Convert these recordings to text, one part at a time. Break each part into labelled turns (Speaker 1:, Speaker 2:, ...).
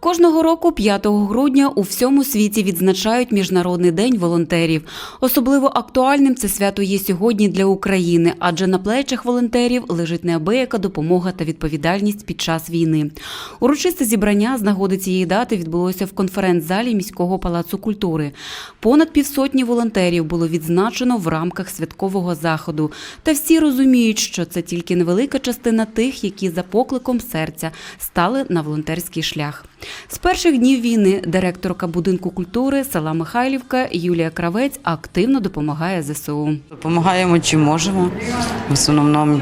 Speaker 1: Кожного року, 5 грудня, у всьому світі відзначають Міжнародний день волонтерів. Особливо актуальним це свято є сьогодні для України, адже на плечах волонтерів лежить неабияка допомога та відповідальність під час війни. Урочисте зібрання з нагоди цієї дати відбулося в конференц-залі міського палацу культури. Понад півсотні волонтерів було відзначено в рамках святкового заходу. Та всі розуміють, що це тільки невелика частина тих, які за покликом серця стали на волонтерський шлях. З перших днів війни директорка будинку культури села Михайлівка Юлія Кравець активно допомагає ЗСУ.
Speaker 2: Допомагаємо чи можемо. В основному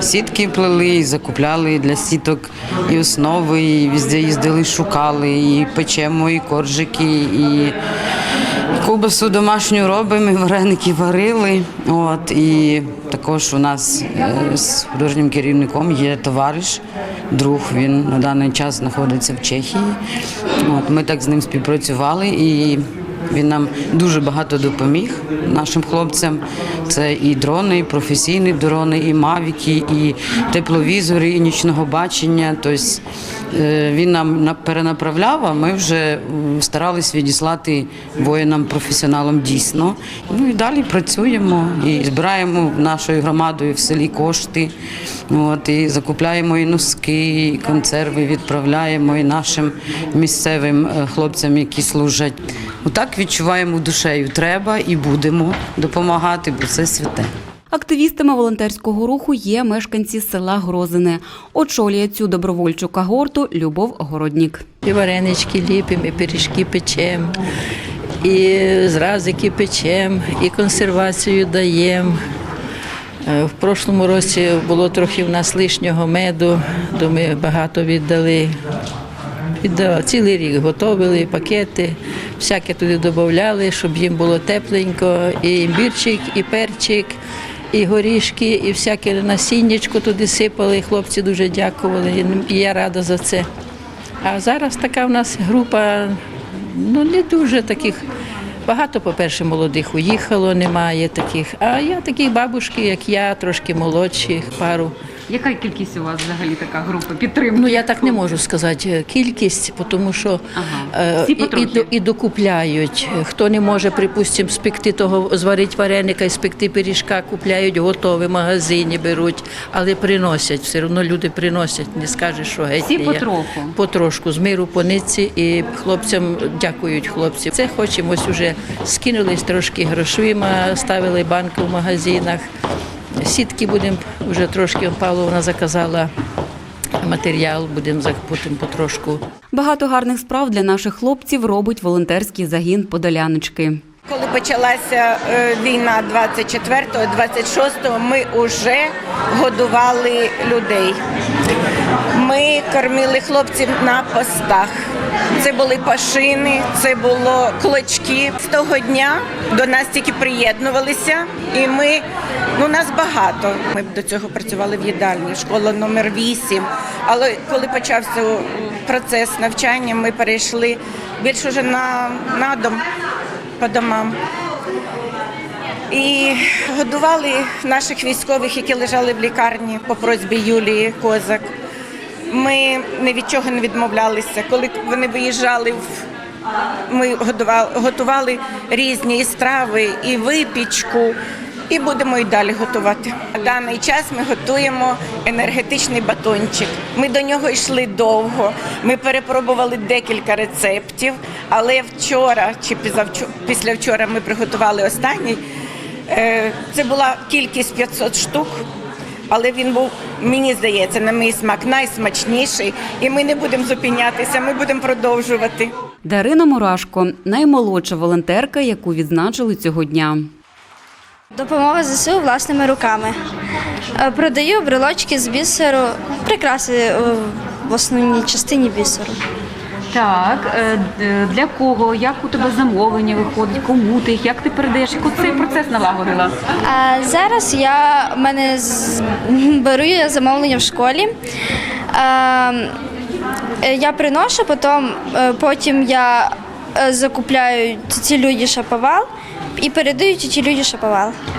Speaker 2: сітки плели, і закупляли для сіток, і основи, і везде їздили, шукали, і печемо, і коржики, і ковбасу домашню робимо, вареники варили. От, і також у нас е, з художнім керівником є товариш, друг. Він на даний час знаходиться в Чехії. От, ми так з ним співпрацювали і він нам дуже багато допоміг нашим хлопцям. Це і дрони, і професійні дрони, і мавіки, і тепловізори, і нічного бачення. Тобто він нам перенаправляв, а ми вже м, старались відіслати воїнам професіоналам дійсно. Ну і далі працюємо і збираємо нашою громадою в селі кошти. От, і закупляємо і носки, і консерви відправляємо і нашим місцевим е, хлопцям, які служать. Отак відчуваємо душею. Треба і будемо допомагати, бо це святе.
Speaker 1: Активістами волонтерського руху є мешканці села Грозине. Очолює цю добровольчу когорту Любов Городнік.
Speaker 3: І варенички ліпимо, і пиріжки печемо, і зразики печемо, і консервацію даємо. Е, В прошлому році було трохи в нас лишнього меду, то ми багато віддали. Віддав- Цілий рік готували пакети, всяке туди додавали, щоб їм було тепленько, і імбірчик, і перчик, і горішки, і всяке насіннячко туди сипали. Хлопці дуже дякували. І я рада за це. А зараз така в нас група, ну не дуже таких. Багато, по-перше, молодих уїхало, немає таких. А я таких бабушки, як я, трошки молодших, пару.
Speaker 1: Яка кількість у вас взагалі така група підтримки?
Speaker 3: Ну я так не можу сказати е, кількість, тому що
Speaker 1: Ага.
Speaker 3: е, і, і, і докупляють. Хто не може, припустимо, спекти того, зварити вареника і спекти пиріжка, купляють готові, в магазині беруть, але приносять. Все одно люди приносять, не скажеш, що геть.
Speaker 1: Всі потроху?
Speaker 3: Потрошку, з миру по нитці і хлопцям дякують хлопці. Це хочемо, ось уже скинулись трошки грошима, ставили банки в магазинах. Сітки будемо вже трошки Павловна заказала матеріал, будемо закупити потрошку.
Speaker 1: Багато гарних справ для наших хлопців робить волонтерський загін Подоляночки.
Speaker 4: Коли почалася е, війна 24-го, 26-го, ми вже годували людей. Ми кормили хлопців на постах. Це були пашини, це було клочки. З того дня до нас тільки приєднувалися, і ми ну нас багато. Ми до цього працювали в їдальні, школа номер 8. Але коли почався процес навчання, ми перейшли більш уже на, на дом по домам. І годували наших військових, які лежали в лікарні по просьбі Юлії Козак. Ми ні від чого не відмовлялися. Коли вони виїжджали, ми готували різні і страви, і випічку, і будемо і далі готувати. На даний час ми готуємо енергетичний батончик. Ми до нього йшли довго. Ми перепробували декілька рецептів, але вчора чи пізавчо- післявчора ми приготували останній. Е, Це була кількість 500 штук, але він був, мені здається, на мій смак найсмачніший. І ми не будемо зупинятися, ми будемо продовжувати.
Speaker 1: Дарина Мурашко наймолодша волонтерка, яку відзначили цього дня.
Speaker 5: Допомога ЗСУ власними руками. Е, Продаю брелочки з бісеру, прикраси е, в основній частині бісеру.
Speaker 1: Так, е, для кого, як у тебе замовлення виходить, кому ти як ти передаєш, як цей процес налагодила?
Speaker 5: Зараз я в мене з- беру замовлення в школі. Е, Я приношу, потім, е, потім я закупляю цілюді шаповал і передають ті люди, що.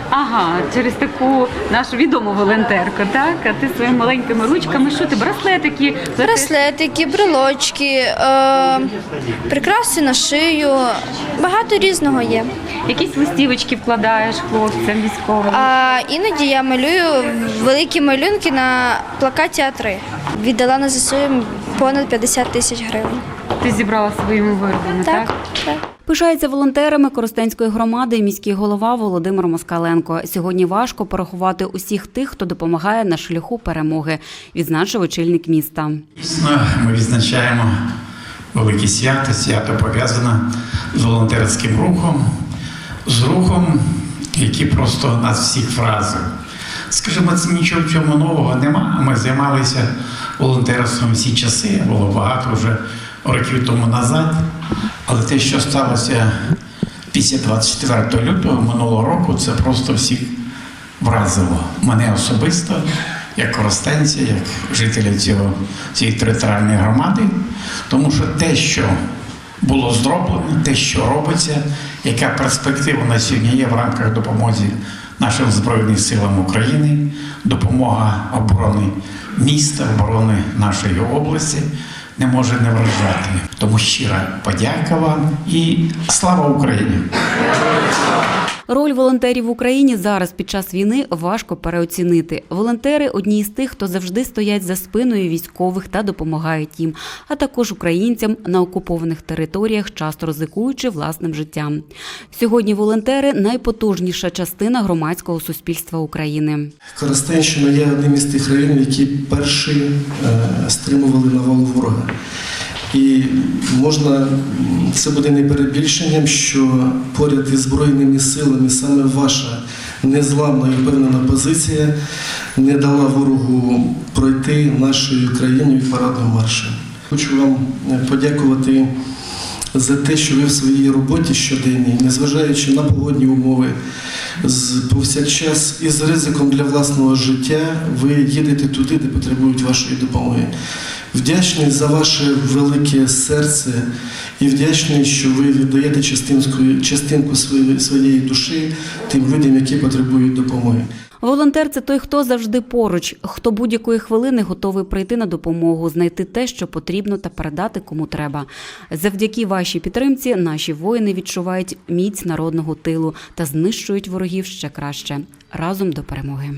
Speaker 1: Ага, через таку нашу відому волонтерку, так? А ти своїми маленькими ручками, що ти браслетики?
Speaker 5: Браслетики, брелочки, е, прикраси на шию. Багато різного є.
Speaker 1: Якісь листівочки вкладаєш хлопцям військовим.
Speaker 5: А іноді я малюю великі малюнки на плакаті А3. Віддала на ЗСУ понад 50 тисяч гривень.
Speaker 1: Ти зібрала своїми виробами, так?
Speaker 5: Так, так.
Speaker 1: Пишається волонтерами Коростенської громади міський голова Володимир Москаленко. Сьогодні важко порахувати усіх тих, хто допомагає на шляху перемоги, відзначив очільник міста.
Speaker 6: Ми відзначаємо велике свято. Свято пов'язане з волонтерським рухом, з рухом, який просто нас всіх вразив. Скажімо, це нічого в цьому нового нема. Ми займалися волонтерством всі часи, було багато вже років тому назад. Але те, що сталося після 24 лютого минулого року, це просто всіх вразило мене особисто, як коростенця, як жителя цього, цієї територіальної громади, тому що те, що було зроблено, те, що робиться, яка перспектива на сьогодні є в рамках допомоги нашим Збройним силам України, допомога оборони міста, оборони нашої області. Не може не вражати. Тому щира подяка вам і слава Україні!
Speaker 1: Роль волонтерів в Україні зараз під час війни важко переоцінити. Волонтери одні з тих, хто завжди стоять за спиною військових та допомагають їм, а також українцям на окупованих територіях, часто ризикуючи власним життям. Сьогодні волонтери найпотужніша частина громадського суспільства України.
Speaker 7: Коростенщина є одним із тих районів, які перші е, стримували навалу ворога. І можна, це буде не перебільшенням, що поряд із Збройними силами саме ваша незламна і впевнена позиція не дала ворогу пройти нашою країною парадним маршем. Хочу вам подякувати за те, що ви в своїй роботі щоденній, незважаючи на погодні умови, з повсякчас із ризиком для власного життя, ви їдете туди, де потребують вашої допомоги. Вдячний за ваше велике серце і вдячний, що ви віддаєте частинку, своєї душі тим людям, які потребують допомоги.
Speaker 1: Волонтер це той, хто завжди поруч, хто будь-якої хвилини готовий прийти на допомогу, знайти те, що потрібно, та передати кому треба. Завдяки вашій підтримці наші воїни відчувають міць народного тилу та знищують ворогів ще краще разом до перемоги.